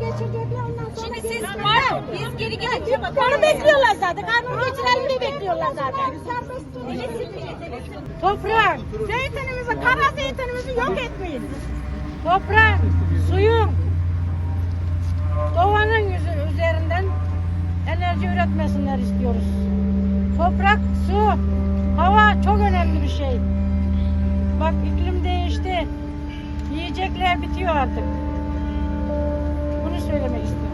geçirecekler ondan sonra. Şimdi siz var biz geri gidince Onu bakalım. bekliyorlar zaten. Kanunu geçirelim diye bekliyorlar zaten. Toprak, zeytinimizi, kara zeytinimizi yok etmeyin. Toprak, suyun, doğanın yüzü üzerinden enerji üretmesinler istiyoruz. Toprak, su, hava çok önemli bir şey. Bak iklim değişti. Yiyecekler bitiyor artık. Bunu söylemek istiyorum.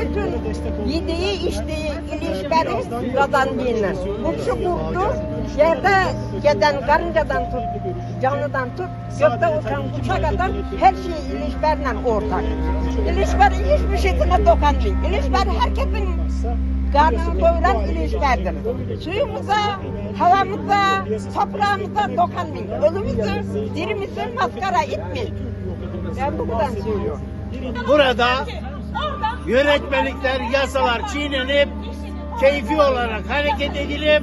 bütün yediği içtiği ilişkileri kazandılar. Bu şu kurdu yerde giden karıncadan tut, canlıdan tut, gökte uçan kuşa kadar her şey ilişkilerle ortak. İlişkiler hiçbir şeyine dokanmıyor. İlişkiler herkesin karnını doyuran ilişkilerdir. Suyumuza, havamıza, toprağımıza dokanmıyor. Ölümüzü, dirimizi maskara etmeyin. Ben bu kadar söylüyorum. Burada yönetmelikler, yasalar çiğnenip keyfi olarak hareket edilip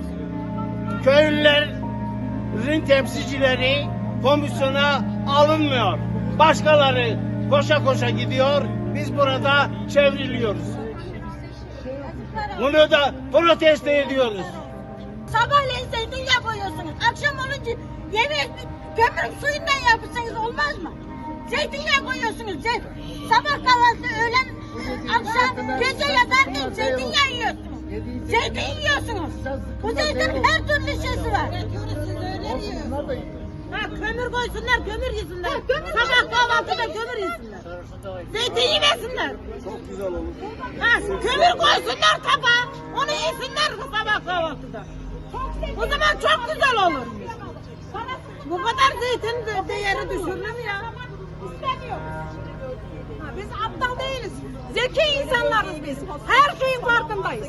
köylülerin temsilcileri komisyona alınmıyor. Başkaları koşa koşa gidiyor. Biz burada çevriliyoruz. Bunu da protesto ediyoruz. Sabahleyin zeytinyağı koyuyorsunuz. Akşam olunca yemek kömür suyundan yapırsanız olmaz mı? Zeytinyağı koyuyorsunuz. Ze sabah kahvaltı, öğlen, akşam, gece yatarken zeytinyağı yiyorsunuz. Zeytin yiyorsunuz. Bu zeytin her türlü şeysi var. Ha, kömür koysunlar, kömür yesinler. Sabah kahvaltıda kömür yesinler. Zeytin yemesinler. Çok güzel olur. Ha, kömür koysunlar tabağa. Onu yesinler sabah kahvaltıda. O zaman çok güzel olur. Bu kadar zeytin de değeri düşürülür mü ya? Ha, Biz aptal değiliz. Zeki insanlarız biz. Her şeyin farkındayız.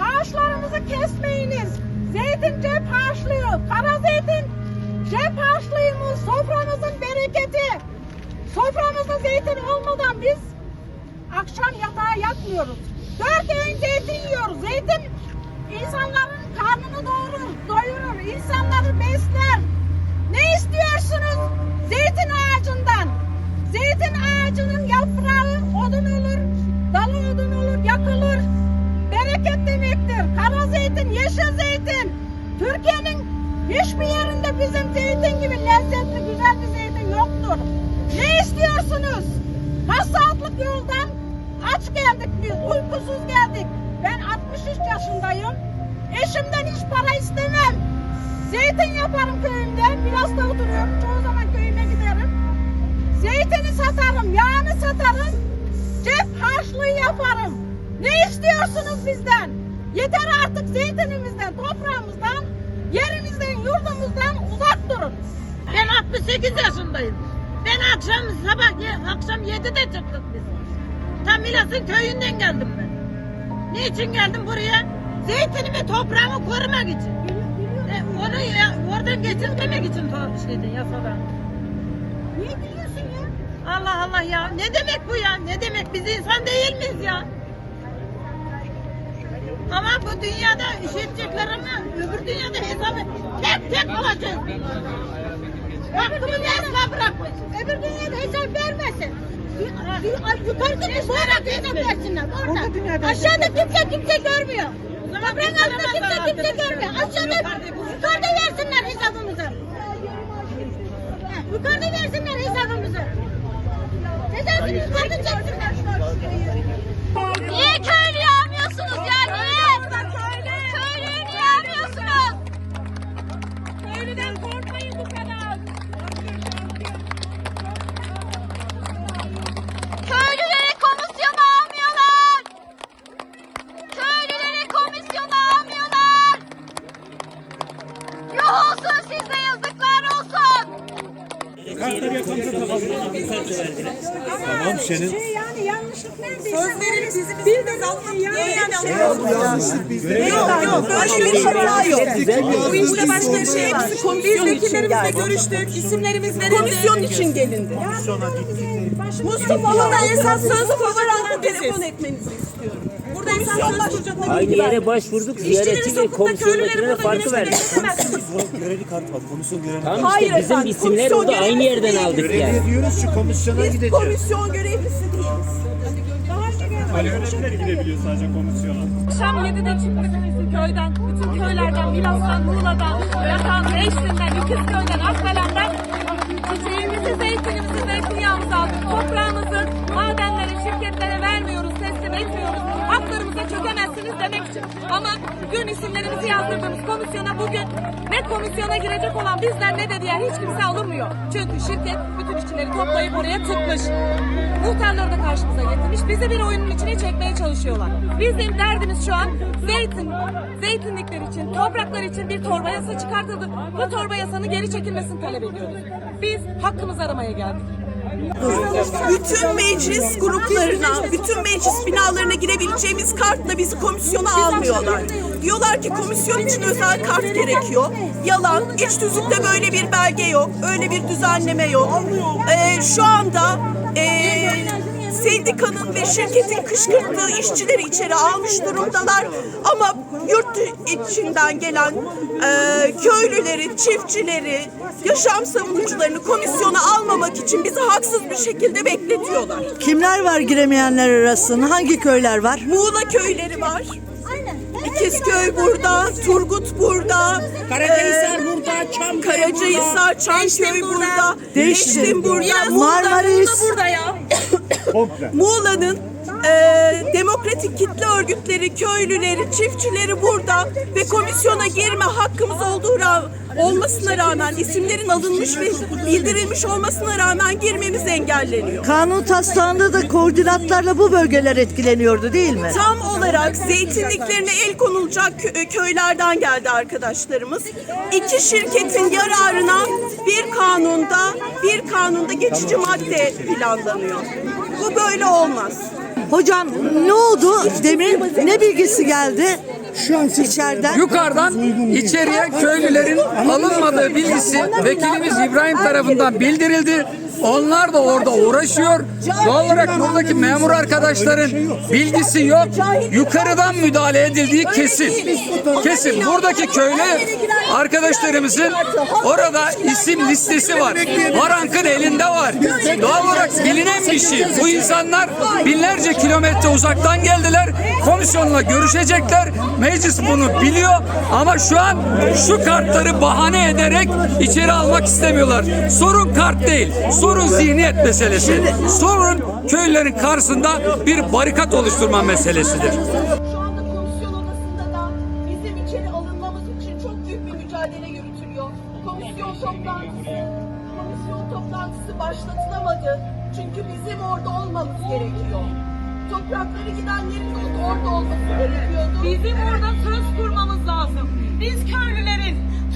Ağaçlarımızı kesmeyiniz. Zeytin cep harçlıyor. Kara zeytin cep harçlığımız. Soframızın bereketi. Soframızda zeytin olmadan biz akşam yatağa yatmıyoruz. Dört öğün zeytin yiyoruz. Zeytin insanların karnını doyurur, doyurur. insanları besler. Ne istiyorsunuz? Zeytin ağacından. Zeytin ağacının yaprağı odun olur, dalı odun olur, yakılır. Bereket demektir. Kara zeytin, yeşil zeytin. Türkiye'nin hiçbir yerinde bizim zeytin gibi lezzetli, güzel bir zeytin yoktur. Ne istiyorsunuz? Kaç saatlik yoldan aç geldik biz, uykusuz geldik. Ben 63 yaşındayım. Eşimden hiç para istemem. Zeytin yaparım köyümde. Biraz da oturuyorum. Çoğu zaman köyüme giderim. Zeytini satarım, yağını satarım. Cep harçlığı yaparım. Ne istiyorsunuz bizden? Yeter artık zeytinimizden, toprağımızdan, yerimizden, yurdumuzdan uzak durun. Ben 68 yaşındayım. Ben akşam sabah akşam 7'de çıktık biz. Tam Milas'ın köyünden geldim ben. Niçin geldim buraya? Zeytinimi toprağımı korumak için. E, onu ya, oradan geçirmemek için şeyden yasadan. Niye gülüyorsun ya? Allah Allah ya. Ne demek bu ya? Ne demek? Biz insan değil miyiz ya? Ama bu dünyada işitecekler ama öbür dünyada hesabı tek tek alacağız. Hakkımızı asla bırakmayız. Öbür dünyada hesap vermesin. Yukarıda sonra hesap versinler. Orada. Aşağıda kimse kimse görmüyor. Toprağın altında kimse kimse görmüyor. Aşağıda yukarıda versinler hesabımızı. Yukarıda versinler hesabımızı. Hesabını yukarıda çeksinler. Tamam senin. Şey yani yanlışlık neredeyse. Sözlerin bizim üstümüz almak diye şey Yanlışlık bizde. Yok yok böyle bir hata yok. Bu işte başka bir şey var. Biz vekillerimizle görüştük. İsimlerimiz verildi. Komisyon için gelindi. Mustafa'nın da esas sözü olarak telefon etmenizi istiyorum. Burada insan söz kuracak Aynı yere başvurduk. Ziyareti ve komisyondakilerine farkı verdik. Görevi kart var. Komisyon görevi. Tamam Hayır işte bizim efendim, isimler komisyon orada aynı yerden aldık yani. diyoruz şu komisyona Biz gideceğiz. komisyon görevlisi değiliz. gidebiliyor sadece komisyona. Akşam 7'de çıktık köyden, bütün köylerden, Milas'tan, Muğla'dan, Yatan, Eşli'nden, İkizköy'den, Akkalen'den çiçeğimizi, zeytinimizi, zeytinyağımızı aldık. Toprağımızı madenlere, şirketlere vermiyoruz, teslim etmiyoruz. Haklarımıza çökemezsiniz demek için. Ama gün isimlerimizi yazdırdığımız komisyona bugün ne komisyona girecek olan bizler ne de diğer hiç kimse alınmıyor. Çünkü şirket bütün işçileri toplayıp oraya tıkmış. Muhtarları da karşımıza getirmiş. Bizi bir oyunun içine çekmeye çalışıyorlar. Bizim derdimiz şu an zeytin, zeytinlikler için, topraklar için bir torba yasa çıkartıldı. Bu torba yasanın geri çekilmesini talep ediyoruz. Biz hakkımızı aramaya geldik. Bütün meclis gruplarına, bütün meclis binalarına girebileceğimiz kartla bizi komisyona almıyorlar. Diyorlar ki komisyon için özel kart gerekiyor. Yalan, iç tüzükte böyle bir belge yok, öyle bir düzenleme yok. Ee, şu anda ee, sendikanın ve şirketin kışkırttığı işçileri içeri almış durumdalar. Ama yurt içinden gelen ee, köylüleri, çiftçileri, yaşam savunucularını komisyona almamak için bizi haksız bir şekilde bekletiyorlar. Kimler var giremeyenler arasında? Hangi köyler var? Muğla köyleri var. İkizköy burada, Turgut burada, Karacahisar burada, Çam Karacahisar, Çamköy burada, Değiştim burada, Marmaris. Burada ya. Muğla'nın eee, demokratik kitle örgütleri, köylüleri, çiftçileri burada ve komisyona girme hakkımız olduğu ra- olmasına rağmen isimlerin alınmış ve bildirilmiş olmasına rağmen girmemiz engelleniyor. Kanun taslağında da koordinatlarla bu bölgeler etkileniyordu değil mi? Tam olarak zeytinliklerine el konulacak kö- köylerden geldi arkadaşlarımız. İki şirketin yararına bir kanunda bir kanunda geçici madde planlanıyor. Bu böyle olmaz. Hocam ne oldu? Demin ne bilgisi geldi? Şu an içeriden. Yukarıdan içeriye köylülerin alınmadığı bilgisi vekilimiz İbrahim tarafından bildirildi. Onlar da orada uğraşıyor. Doğal olarak buradaki memur arkadaşların bilgisi yok. Yukarıdan müdahale edildiği kesin. Kesin. Buradaki köylü arkadaşlarımızın orada isim listesi var. Varank'ın elinde var. Doğal olarak bilinen bir şey. Bu insanlar binlerce kilometre uzaktan geldiler. Komisyonla görüşecekler. Meclis bunu biliyor ama şu an şu kartları bahane ederek içeri almak istemiyorlar. Sorun kart değil. Sorun zihniyet meselesi. Sorun köylülerin karşısında bir barikat oluşturma meselesidir. Şu anda komisyon odasında da bizim içeri alınmamız için çok büyük bir mücadele yürütülüyor. Komisyon toplantısı, komisyon toplantısı başlatılamadı. Çünkü bizim orada olmamız gerekiyor. Toprakları gidenlerin de orada olması gerekiyordu. Bizim orada söz kurmamız lazım. Biz köylülerin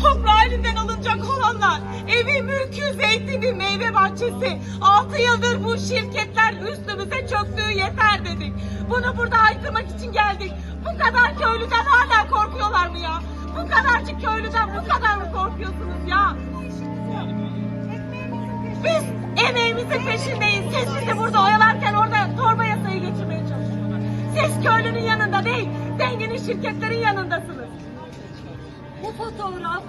toprağı elinden alınacak olanlar, evi, mülkü, zeytini, meyve bahçesi. Altı yıldır bu şirketler üstümüze çöktüğü yeter dedik. Bunu burada haykırmak için geldik. Bu kadar köylüden hala korkuyorlar mı ya? Bu kadarcık köylüden bu kadar mı korkuyorsunuz ya? Biz emeğimizin peşindeyiz. Siz bizi burada oyalarken orada torba yasayı geçirmeye çalışıyorlar. Siz köylünün yanında değil, zenginin şirketlerin yanındasınız. Bu fotoğraf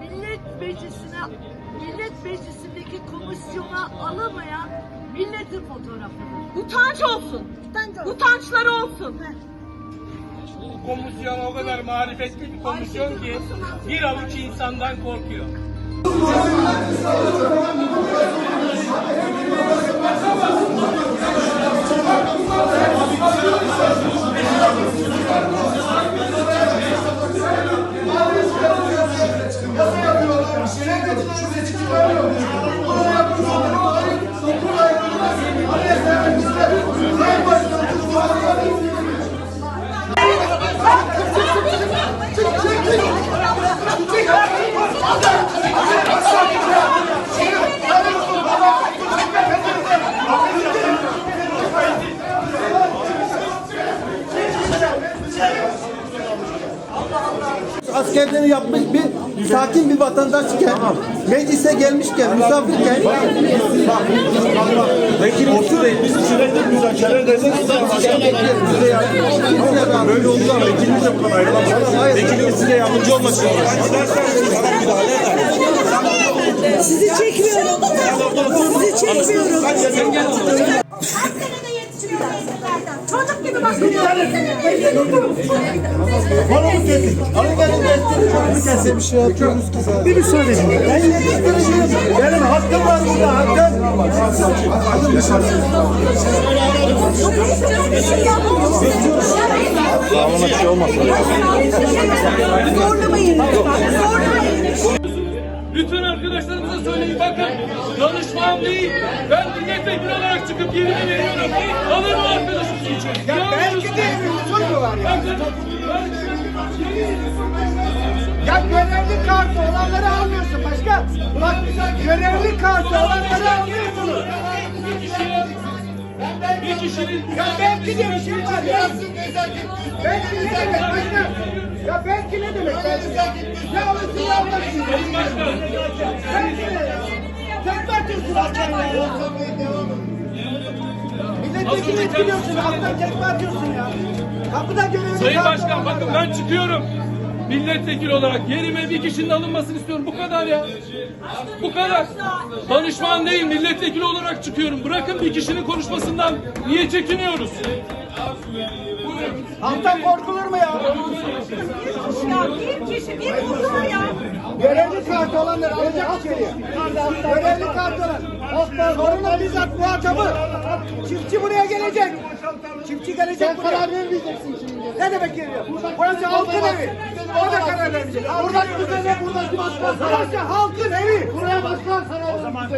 Millet Meclisi'ne Millet Meclisi'ndeki komisyona alamayan milletin fotoğrafıdır. Utanç olsun. Utançları olsun. Komisyon o kadar marifetli bir komisyon ki bir avuç insandan korkuyor. Askerliğini yapmış bir sakin bir vatandaşken, meclise gelmişken, misafirken Vekil otur. biz sürekli Böyle oldu ama vekilimiz de buradan ayrılamaz. Vekilimiz size yardımcı olmak için Sizi çekmiyorum. Sizi çekmiyorum. Çocuk gibi bakıyorsunuz. Kolumu kesin. Alın gelin kestin. Kolumu kesin. Bir şey yapıyoruz ki zaten. Bir müsaade edin. Ben yetiştireceğim. Benim hakkım var burada hakkım. Ona bir şey arkadaşlarımıza söyleyin bakın danışman değil. Ben milletvekili olarak çıkıp yerimi veriyorum. Alır mı arkadaşım için? Ya belki de mu var ya? Ya görevli kartı olanları almıyorsun başka. Bak görevli kartı olanları almıyorsunuz. Bir kişinin Ya belki de bir şey var ya. Belki ne demek başka? Ya belki ne demek belki? Ya alırsın ya alırsın. Sayın Başkan. Belki ne ya? Tekme atıyorsun alttan ya. Milletvekili etkiliyorsun alttan tekme atıyorsun ya. Kapıda görevli Sayın Başkan bakın ben çıkıyorum. Milletvekili olarak yerime bir kişinin alınmasını istiyorum. Bu kadar ya. Bu kadar. Danışman değil milletvekili olarak çıkıyorum. Bırakın bir kişinin konuşmasından. Niye çekiniyoruz? Halktan korkulur mu ya? Bir kişi bir kurduğu ya. Görevli kartı olanlar alacak içeriye. Görevli kartı olan. Sorunun bizzat muhatabı. Çiftçi buraya gelecek. Çiftçi gelecek buraya. karar vermeyeceksin şimdi. Ne demek geliyor? Burası halkın evi. O da karar verecek. Buradaki düzene buradaki başkan. Burası halkın evi. Buraya başkan karar O zaman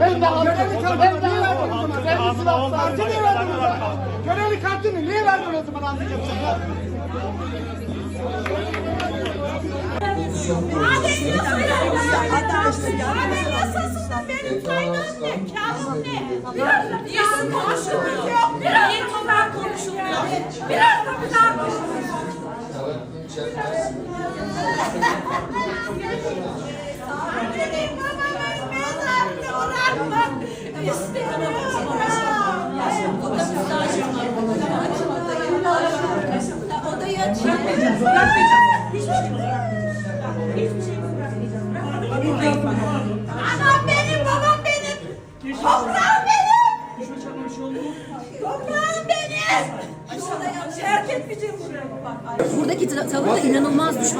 Ben de. Görevli kartı ben de halkım. Ben de silahlı. Kartı Görevli kartını niye verdin o zaman anlayacaksın ya? Abi nasılsın da benim kaynağım ne? Kağıdım ne? Biraz da bir konuşulmuyor. Biraz da kadar konuşulmuyor. Biraz da kadar konuşulmuyor. Annemin babamın mezarını bırakmak istemiyorum.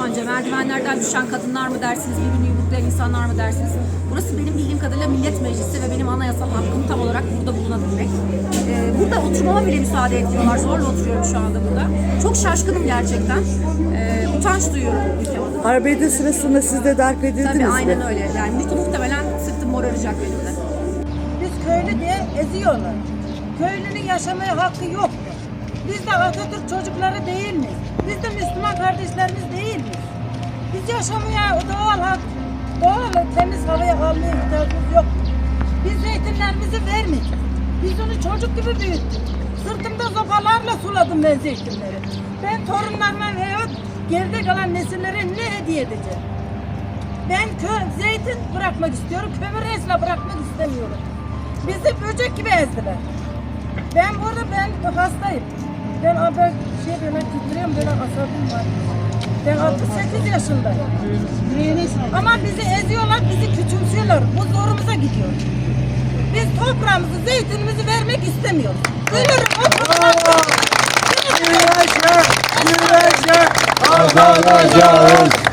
Düşmanca. Merdivenlerden düşen kadınlar mı dersiniz, birbirini yumruklayan insanlar mı dersiniz? Burası benim bildiğim kadarıyla millet meclisi ve benim anayasal hakkım tam olarak burada bulunabilmek. Ee, burada oturmama bile müsaade etmiyorlar. Zorla oturuyorum şu anda burada. Çok şaşkınım gerçekten. Ee, utanç duyuyorum ülke adına. Arbede sırasında siz de darp edildiniz Tabii mi? aynen öyle. Yani mu- muhtemelen sırtım moraracak benim de. Biz köylü diye eziyorlar. Köylünün yaşamaya hakkı yok? Biz de Atatürk çocukları değil miyiz? Biz de Müslüman kardeşlerimiz? Biz yaşamaya doğal hak, doğal temiz havaya almaya ihtiyacımız yok. Biz zeytinlerimizi vermedik. Biz onu çocuk gibi büyüttük. Sırtımda sopalarla suladım ben zeytinleri. Ben torunlarıma veya geride kalan nesillere ne hediye edeceğim? Ben kö zeytin bırakmak istiyorum, kömür esla bırakmak istemiyorum. Bizi böcek gibi ezdiler. Ben burada ben hastayım. Ben ben şey böyle titriyorum böyle asabım var. Ben 68 yaşındayım. Ama bizi eziyorlar, bizi küçümsüyorlar. Bu zorumuza gidiyor. Biz toprağımızı, zeytinimizi vermek istemiyoruz. Ölürüm. Güneşe, güneşe kazanacağız.